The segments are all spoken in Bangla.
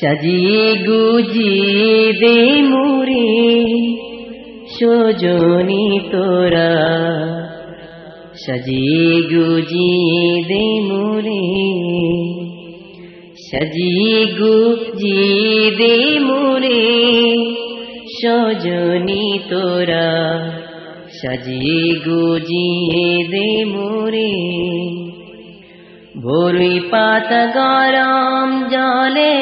সাজিয়ে গুজিয়ে দে মুরে সজনি তোরা। সাজিয়ে গুজিয়ে দে মুরে সাজিয়ে গুজিয়ে দে মুরে সজনি তোরা। সাজিয়ে গুজিয়ে দে মোরে ভোরুই পাতা গরম জলে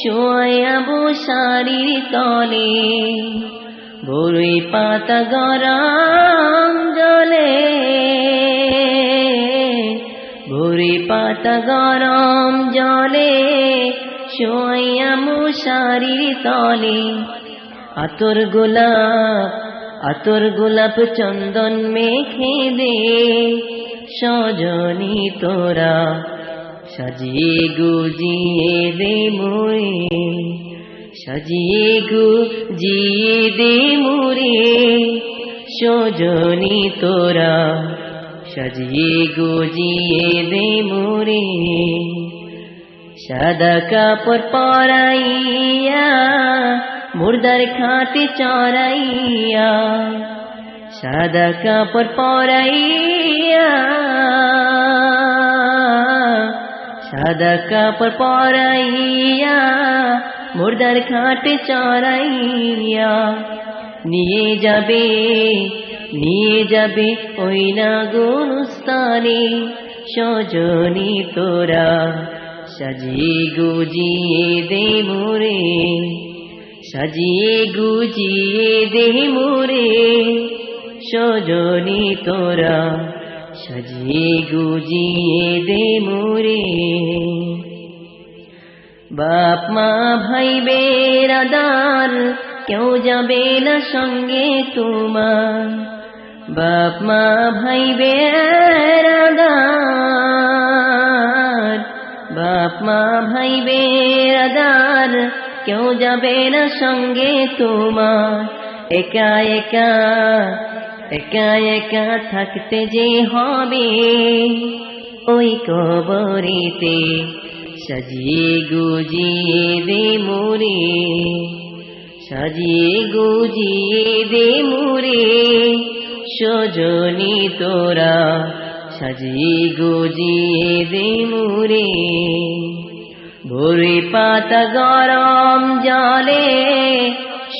শোয়াবো শাড়ির তলে। ভোরুই পাতা গরম জলে ভোরে পাতা গরম জলে শোয়াবো শাড়ির তলে। আতর গোলাপ আতর গোলাপ চন্দন মেখে দে সজনি তোরা সাজিয়ে গুজিয়ে দে মোরে সাজিয়ে গুজিয়ে দে মোরে সজনি তোরা সাজিয়ে গুজিয়ে দে মোরে সাদা কাপড় পরাইয়া মুর্দার খাতে চড়াইয়া, সাদা কাপড় পরাইয়া সাদা কাপড় পরাইয়া মুর্দার খাটে চড়াইয়া নিয়ে যাবে নিয়ে যাবে ওই না গুনুস্তানে সজনি তোরা সাজিয়ে গুজিয়ে দে মোরে সাজিয়ে গুজিয়ে দে মোরে সজনি তোরা সাজিয়ে গুজিয়ে দে মোরে। বাপ মা, ভাই বেরাদার কেউ যাবে না সঙ্গে তোমার। বাপ মা, ভাই বেরাদার বাপ মা, ভাই বেরাদার কেউ যাবে না সঙ্গে তোমার। একা একা একা একা থাকতে যে হবে, ওই কবরেতে সাজিয়ে গুজিয়ে দে মোরে, সাজিয়ে গুজিয়ে দে মোরে, সজনি তোরা সাজিয়ে গুজিয়ে দে মোরে। ভোরে পাতা গরম জলে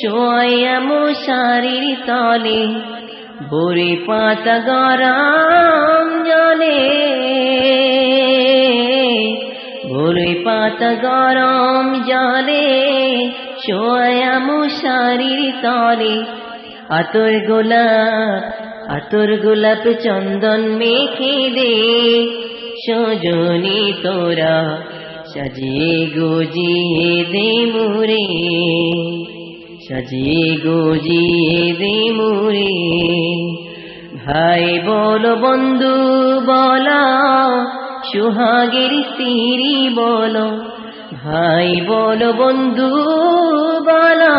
শোয়া মশারির তলে ভোরে পাতা গরম জলে ভোরে পাতা গরম জলে শোয়া মশারির তলে। আতর গোলাপ আতর গোলাপ চন্দন মেখে দে, সজনি তোরা সাজিয়ে গুজিয়ে দে মোরে সাজিয়ে গুজিয়ে দে মোরে ভাই বলো বন্ধু, বলো, সুহাগের স্ত্রী বলো। ভাই বলো বন্ধু, বলো,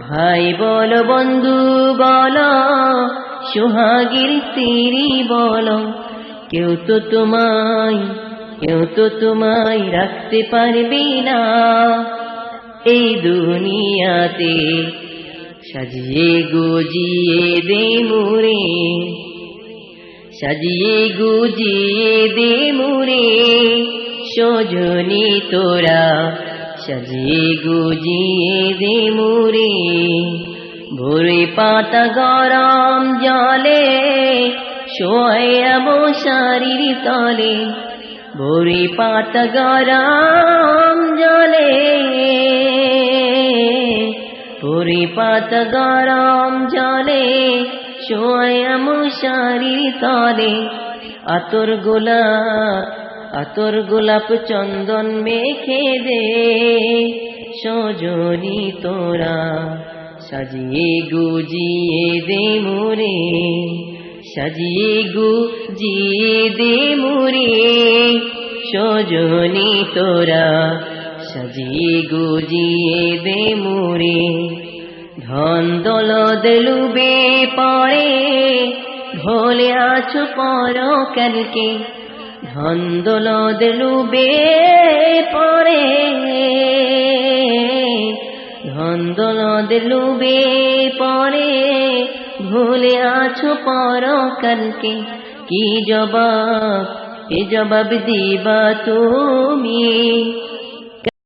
ভাই বলো বন্ধু, বলো, সুহাগের স্ত্রী বলো। কেউ তো তোমায়, কেউ তো তোমায় রাখতে পারবে না। এই দুনিয়াতে সাজিয়ে গুজিয়ে দে মোরে সাজিয়ে গুজিয়ে দে মোরে সজনি তোরা সাজিয়ে গুজিয়ে দে মোরে ভোরে পাতা গরম জলে শোয়াব শারীর তলে। ভোরে পাতা গরম জলে ভোরে পাতা গরম জলে শোয়াব শারীর তলে। আতর গোলাপ আতর গোলাপ চন্দন মেখে দে। সজনি তোরা সাজিয়ে গুজিয়ে দে মোরে সাজিয়ে গুজিয়ে দে মোরে সজনি তোরা সাজিয়ে গুজিয়ে দে মোরে ধন দল দেলুবে পরে ভোলে আছো পর কালকে ধন ধন্দলদ লুবে পরে ধন্দলদ লুবে পরে ভুলে আছো পরকালকে। কি জবাব এ জবাব দিবা তুমি?